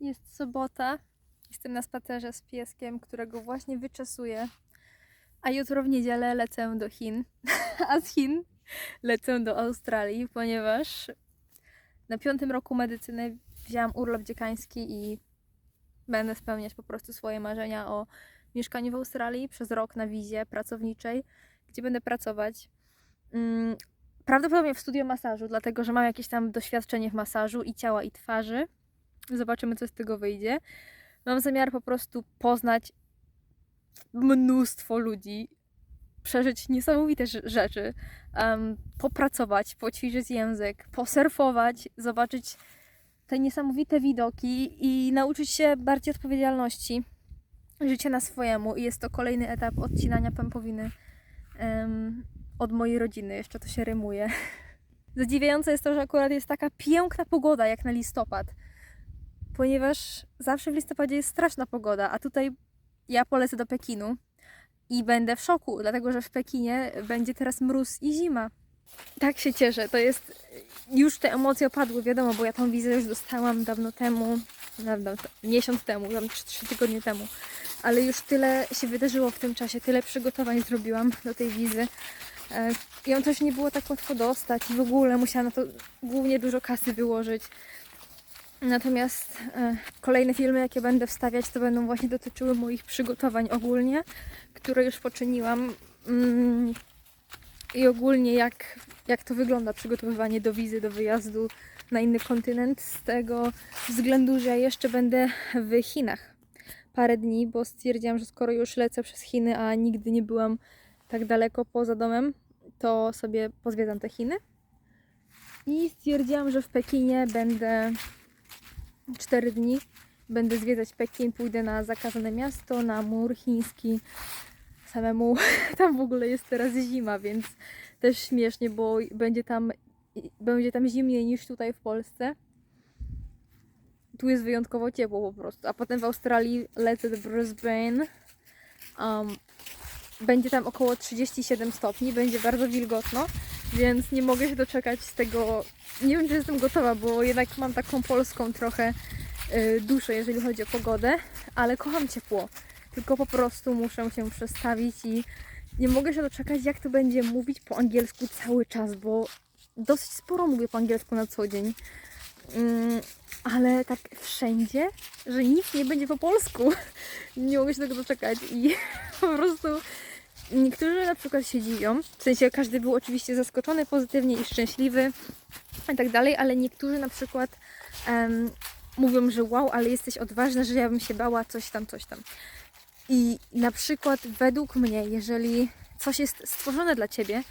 Jest sobota. Jestem na spacerze z pieskiem, którego właśnie wyczesuję. A jutro w niedzielę lecę do Chin. A z Chin lecę do Australii, ponieważ na piątym roku medycyny wzięłam urlop dziekański i będę spełniać po prostu swoje marzenia o mieszkaniu w Australii przez rok na wizie pracowniczej, gdzie będę pracować. Mm, Prawdopodobnie w studio masażu, dlatego że mam jakieś tam doświadczenie w masażu i ciała, i twarzy. Zobaczymy, co z tego wyjdzie. Mam zamiar po prostu poznać mnóstwo ludzi, przeżyć niesamowite rze- rzeczy, em, popracować, poćwiczyć język, posurfować, zobaczyć te niesamowite widoki i nauczyć się bardziej odpowiedzialności, życia na swojemu. I jest to kolejny etap odcinania pępowiny em, od mojej rodziny. Jeszcze to się rymuje. Zadziwiające jest to, że akurat jest taka piękna pogoda jak na listopad, ponieważ zawsze w listopadzie jest straszna pogoda, a tutaj ja polecę do Pekinu i będę w szoku, dlatego że w Pekinie będzie teraz mróz i zima. Tak się cieszę, to jest. Już te emocje opadły, wiadomo, bo ja tą wizę już dostałam dawno temu, dawno, miesiąc temu, tam 3 tygodnie temu, ale już tyle się wydarzyło w tym czasie, tyle przygotowań zrobiłam do tej wizy. E, I ją też nie było tak łatwo dostać i w ogóle musiałam na to głównie dużo kasy wyłożyć. Natomiast e, kolejne filmy, jakie będę wstawiać, to będą właśnie dotyczyły moich przygotowań ogólnie, które już poczyniłam. Mm, I ogólnie jak, jak to wygląda przygotowywanie do wizy, do wyjazdu na inny kontynent. Z tego względu, że ja jeszcze będę w Chinach parę dni, bo stwierdziłam, że skoro już lecę przez Chiny, a nigdy nie byłam tak daleko poza domem, to sobie pozwiedzam te Chiny. I stwierdziłam, że w Pekinie będę 4 dni. Będę zwiedzać Pekin, pójdę na zakazane miasto, na mur chiński. Samemu tam w ogóle jest teraz zima, więc też śmiesznie, bo będzie tam, będzie tam zimniej niż tutaj w Polsce. Tu jest wyjątkowo ciepło po prostu. A potem w Australii lecę do Brisbane. Um, będzie tam około 37 stopni, będzie bardzo wilgotno, więc nie mogę się doczekać z tego. Nie wiem, czy jestem gotowa, bo jednak mam taką polską trochę y, duszę, jeżeli chodzi o pogodę, ale kocham ciepło. Tylko po prostu muszę się przestawić i nie mogę się doczekać, jak to będzie mówić po angielsku cały czas, bo dosyć sporo mówię po angielsku na co dzień. Mm, ale tak wszędzie, że nic nie będzie po polsku. Nie mogę się tego doczekać i po prostu niektórzy na przykład się dziwią. W sensie każdy był oczywiście zaskoczony pozytywnie i szczęśliwy i tak dalej, ale niektórzy na przykład em, mówią, że wow, ale jesteś odważna, że ja bym się bała coś tam, coś tam. I na przykład według mnie, jeżeli coś jest stworzone dla ciebie,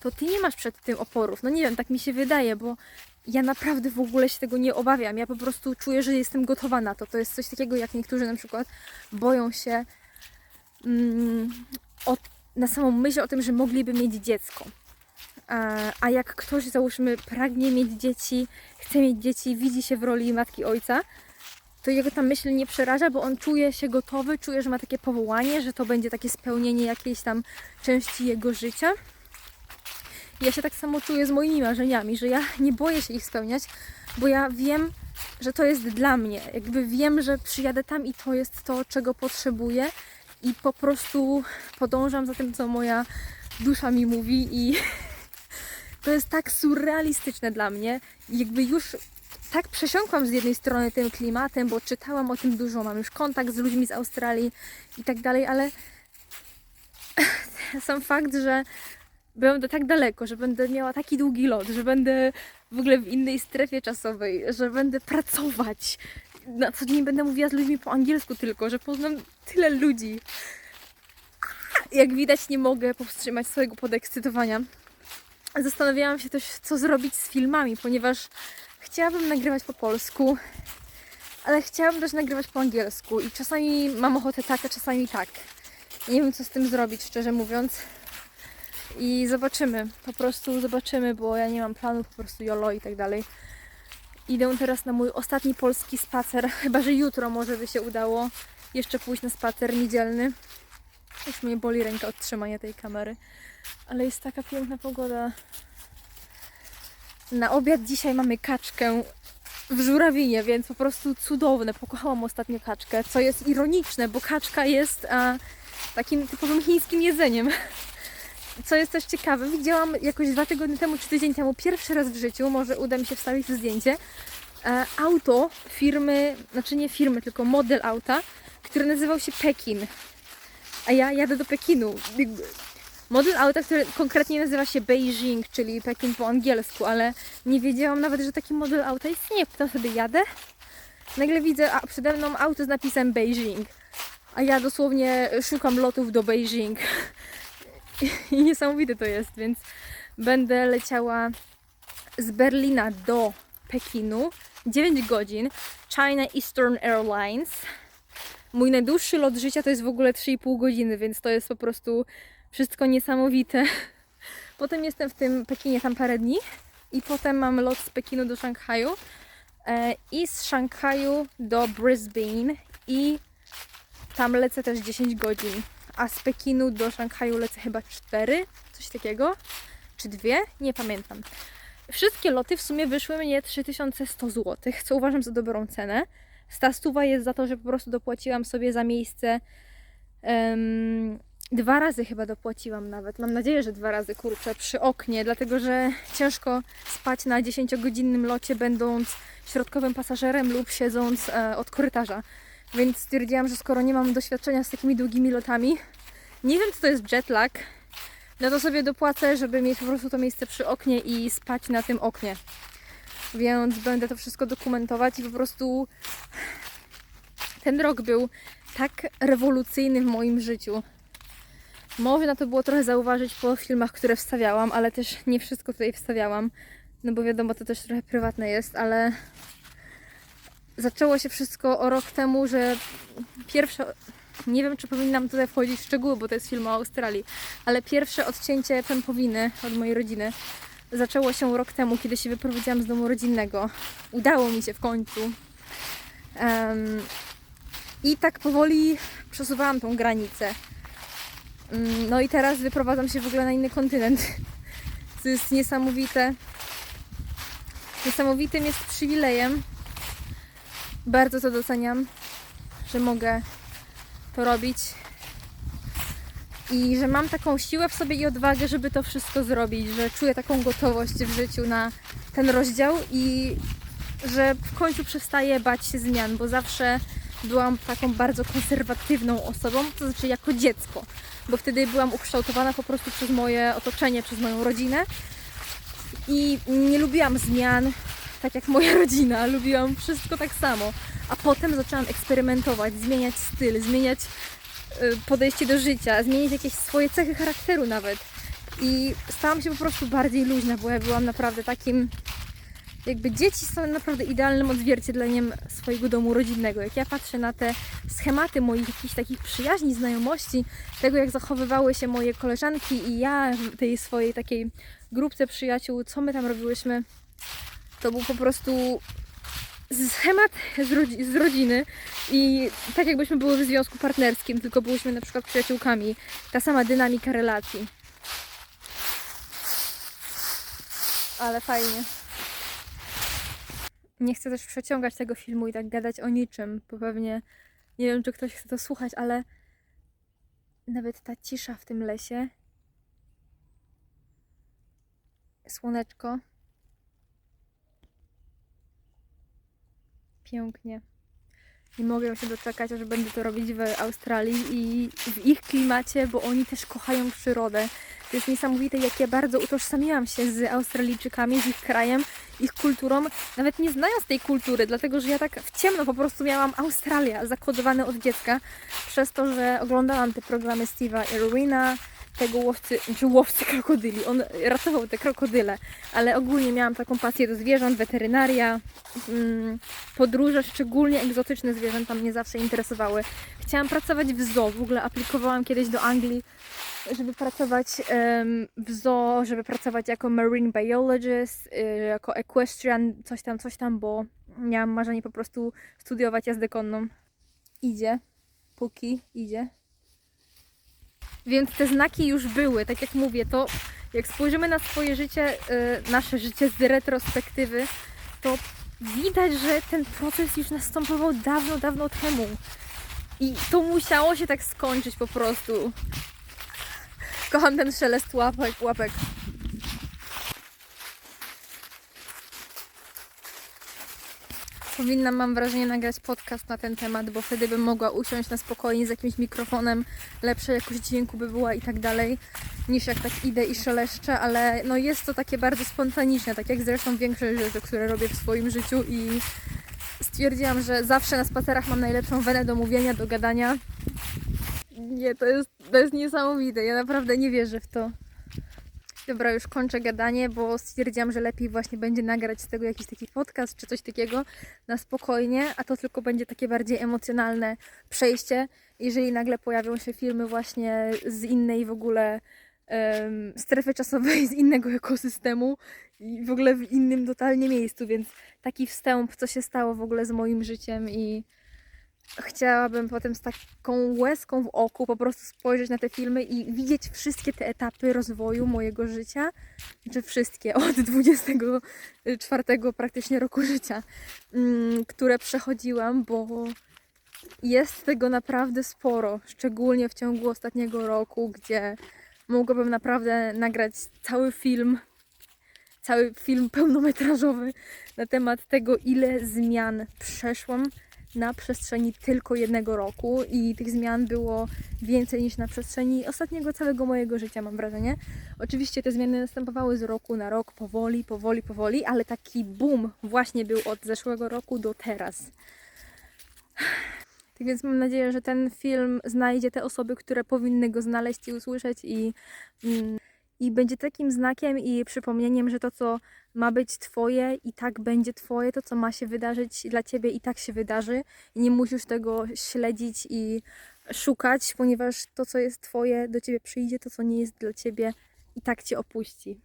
to ty nie masz przed tym oporów. No nie wiem, tak mi się wydaje, bo ja naprawdę w ogóle się tego nie obawiam. Ja po prostu czuję, że jestem gotowa na to. To jest coś takiego, jak niektórzy na przykład boją się mm, o, na samą myśl o tym, że mogliby mieć dziecko. A, jak ktoś, załóżmy, pragnie mieć dzieci, chce mieć dzieci, widzi się w roli matki ojca, to jego ta myśl nie przeraża, bo on czuje się gotowy, czuje, że ma takie powołanie, że to będzie takie spełnienie jakiejś tam części jego życia. Ja się tak samo czuję z moimi marzeniami, że ja nie boję się ich spełniać, bo ja wiem, że to jest dla mnie. Jakby wiem, że przyjadę tam i to jest to, czego potrzebuję i po prostu podążam za tym, co moja dusza mi mówi i to jest tak surrealistyczne dla mnie. Jakby już tak przesiąkłam z jednej strony tym klimatem, bo czytałam o tym dużo, mam już kontakt z ludźmi z Australii i tak dalej, ale sam fakt, że będę tak daleko, że będę miała taki długi lot, że będę w ogóle w innej strefie czasowej, że będę pracować. Na co dzień będę mówiła z ludźmi po angielsku tylko, że poznam tyle ludzi. Jak widać, nie mogę powstrzymać swojego podekscytowania. Zastanawiałam się też, co zrobić z filmami, ponieważ chciałabym nagrywać po polsku, ale chciałabym też nagrywać po angielsku i czasami mam ochotę tak, a czasami tak. Nie wiem, co z tym zrobić, szczerze mówiąc. I zobaczymy, po prostu zobaczymy, bo ja nie mam planu, po prostu jolo i tak dalej. Idę teraz na mój ostatni polski spacer, chyba że jutro może by się udało jeszcze pójść na spacer niedzielny. Już mnie boli ręka od trzymania tej kamery, ale jest taka piękna pogoda. Na obiad dzisiaj mamy kaczkę w żurawinie, więc po prostu cudowne. Pokochałam ostatnio kaczkę, co jest ironiczne, bo kaczka jest a, takim typowym chińskim jedzeniem. Co jest też ciekawe, widziałam jakoś dwa tygodnie temu czy tydzień temu pierwszy raz w życiu, może uda mi się wstawić zdjęcie, e, auto firmy, znaczy nie firmy, tylko model auta, który nazywał się Pekin. A ja jadę do Pekinu. Model auta, który konkretnie nazywa się Beijing, czyli Pekin po angielsku, ale nie wiedziałam nawet, że taki model auta istnieje. Potem sobie jadę, nagle widzę a przede mną auto z napisem Beijing, a ja dosłownie szukam lotów do Beijing. I niesamowite to jest, więc będę leciała z Berlina do Pekinu 9 godzin China Eastern Airlines. Mój najdłuższy lot życia to jest w ogóle 3,5 godziny, więc to jest po prostu wszystko niesamowite. Potem jestem w tym Pekinie tam parę dni i potem mam lot z Pekinu do Szanghaju e, i z Szanghaju do Brisbane i tam lecę też 10 godzin, a z Pekinu do Szanghaju lecę chyba 4, coś takiego, czy dwie, nie pamiętam. Wszystkie loty w sumie wyszły mnie 3100 zł, co uważam za dobrą cenę. Ta stuwa jest za to, że po prostu dopłaciłam sobie za miejsce em, dwa razy chyba dopłaciłam nawet. Mam nadzieję, że dwa razy kurczę przy oknie, dlatego że ciężko spać na 10-godzinnym locie, będąc środkowym pasażerem lub siedząc e, od korytarza. Więc stwierdziłam, że skoro nie mam doświadczenia z takimi długimi lotami, nie wiem co to jest jetlag, no to sobie dopłacę, żeby mieć po prostu to miejsce przy oknie i spać na tym oknie. Więc będę to wszystko dokumentować i po prostu ten rok był tak rewolucyjny w moim życiu. Można to było trochę zauważyć po filmach, które wstawiałam, ale też nie wszystko tutaj wstawiałam. No bo wiadomo, to też trochę prywatne jest, ale zaczęło się wszystko o rok temu, że pierwsze. Nie wiem, czy powinnam tutaj wchodzić w szczegóły, bo to jest film o Australii, ale pierwsze odcięcie pępowiny od mojej rodziny zaczęło się rok temu, kiedy się wyprowadziłam z domu rodzinnego. Udało mi się w końcu. Em, I tak powoli przesuwałam tą granicę. Mm, No i teraz wyprowadzam się w ogóle na inny kontynent. Co jest niesamowite. Niesamowitym jest przywilejem. Bardzo to doceniam, że mogę to robić. I że mam taką siłę w sobie i odwagę, żeby to wszystko zrobić, że czuję taką gotowość w życiu na ten rozdział i że w końcu przestaję bać się zmian, bo zawsze byłam taką bardzo konserwatywną osobą, to znaczy jako dziecko, bo wtedy byłam ukształtowana po prostu przez moje otoczenie, przez moją rodzinę i nie lubiłam zmian, tak jak moja rodzina, lubiłam wszystko tak samo, a potem zaczęłam eksperymentować, zmieniać styl, zmieniać y, podejście do życia, zmienić jakieś swoje cechy charakteru nawet i stałam się po prostu bardziej luźna, bo ja byłam naprawdę takim jakby dzieci są naprawdę idealnym odzwierciedleniem swojego domu rodzinnego. Jak ja patrzę na te schematy moich jakichś takich przyjaźni, znajomości, tego jak zachowywały się moje koleżanki i ja w tej swojej takiej grupce przyjaciół, co my tam robiłyśmy, to był po prostu schemat z, rodzi- z rodziny i tak jakbyśmy były w związku partnerskim, tylko byłyśmy na przykład przyjaciółkami. Ta sama dynamika relacji. Ale fajnie. Nie chcę też przeciągać tego filmu i tak gadać o niczym, bo pewnie nie wiem, czy ktoś chce to słuchać, ale nawet ta cisza w tym lesie, słoneczko, pięknie. Nie mogę się doczekać, aż będę to robić w Australii i w ich klimacie, bo oni też kochają przyrodę. To jest niesamowite, jak ja bardzo utożsamiłam się z Australijczykami, z ich krajem, ich kulturą, nawet nie znając tej kultury, dlatego że ja tak w ciemno po prostu miałam Australia zakodowane od dziecka, przez to, że oglądałam te programy Steve'a Irwina, tego łowcy, czy łowcy krokodyli. On ratował te krokodyle, ale ogólnie miałam taką pasję do zwierząt, weterynaria, mm, podróże, szczególnie egzotyczne zwierzęta mnie zawsze interesowały. Chciałam pracować w zoo, w ogóle aplikowałam kiedyś do Anglii, żeby pracować w zoo, żeby pracować jako marine biologist, y, jako equestrian, coś tam, coś tam, bo miałam marzenie po prostu studiować jazdę konną. Idzie, póki idzie. Więc te znaki już były, tak jak mówię, to jak spojrzymy na swoje życie, y, nasze życie z retrospektywy, to widać, że ten proces już następował dawno, dawno temu. I to musiało się tak skończyć po prostu. Kocham ten szelest łapek, łapek. Powinnam, mam wrażenie, nagrać podcast na ten temat, bo wtedy bym mogła usiąść na spokojnie z jakimś mikrofonem, lepsza jakość dźwięku by była i tak dalej, niż jak tak idę i szeleszczę, ale no jest to takie bardzo spontaniczne, tak jak zresztą większość rzeczy, które robię w swoim życiu i stwierdziłam, że zawsze na spacerach mam najlepszą wenę do mówienia, do gadania. Nie, to jest, to jest niesamowite, ja naprawdę nie wierzę w to. Dobra, już kończę gadanie, bo stwierdziłam, że lepiej właśnie będzie nagrać z tego jakiś taki podcast czy coś takiego na spokojnie, a to tylko będzie takie bardziej emocjonalne przejście, jeżeli nagle pojawią się filmy właśnie z innej w ogóle em, strefy czasowej, z innego ekosystemu i w ogóle w innym totalnie miejscu, więc taki wstęp, co się stało w ogóle z moim życiem i chciałabym potem z taką łezką w oku po prostu spojrzeć na te filmy i widzieć wszystkie te etapy rozwoju mojego życia, czy wszystkie od 24 praktycznie roku życia, mm, które przechodziłam, bo jest tego naprawdę sporo, szczególnie w ciągu ostatniego roku, gdzie mogłabym naprawdę nagrać cały film, cały film pełnometrażowy na temat tego, ile zmian przeszłam na przestrzeni tylko jednego roku i tych zmian było więcej niż na przestrzeni ostatniego całego mojego życia, mam wrażenie. Oczywiście te zmiany następowały z roku na rok, powoli, powoli, powoli, ale taki boom właśnie był od zeszłego roku do teraz. Tak więc mam nadzieję, że ten film znajdzie te osoby, które powinny go znaleźć i usłyszeć i, mm, i będzie takim znakiem i przypomnieniem, że to, co ma być Twoje i tak będzie Twoje, to, co ma się wydarzyć dla Ciebie i tak się wydarzy. I nie musisz tego śledzić i szukać, ponieważ to, co jest Twoje, do Ciebie przyjdzie, to, co nie jest dla Ciebie i tak Cię opuści.